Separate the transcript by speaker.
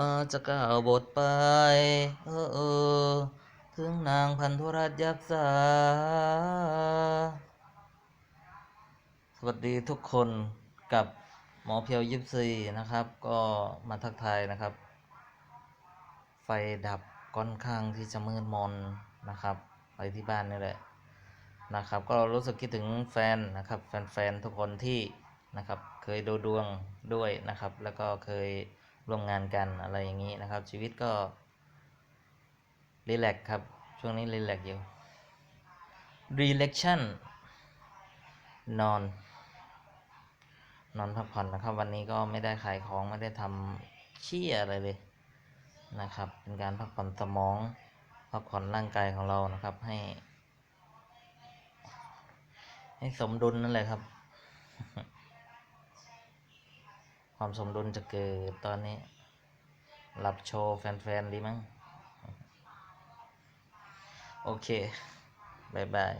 Speaker 1: มาจะก้าวบทไป เออเออ ถึงนางพันธุรัตยักษาสวัสดีทุกคนกับหมอเพียวยิบซีนะครับ ก็มาทักทายนะครับ ไฟดับค่อนข้างที่จะมืดมนนะครับไปที่บ้านนี่แหละนะครับ ก็รู้สึกคิดถึงแฟนนะครับ แฟนๆทุกคนที่นะครับ เคยดูดวงด้วยนะครับ แล้วก็เคย ร่วมงานกันอะไรอย่างนี้นะครับ ชีวิตก็รีแลกครับ ช่วงนี้รีแลกอยู่รีเลคชั่นนอน นอนพักผ่อนนะครับ วันนี้ก็ไม่ได้ขายของไม่ได้ทำเชี่ยอะไรเลยนะครับ เป็นการพักผ่อนสมอง พักผ่อนร่างกายของเรานะครับ ให้ ให้สมดุลนั่นแหละครับ ความสมดุลจะเกิดตอนนี้ หลับโชว์แฟน ๆ ดีมั้ง โอเค บ๊ายบาย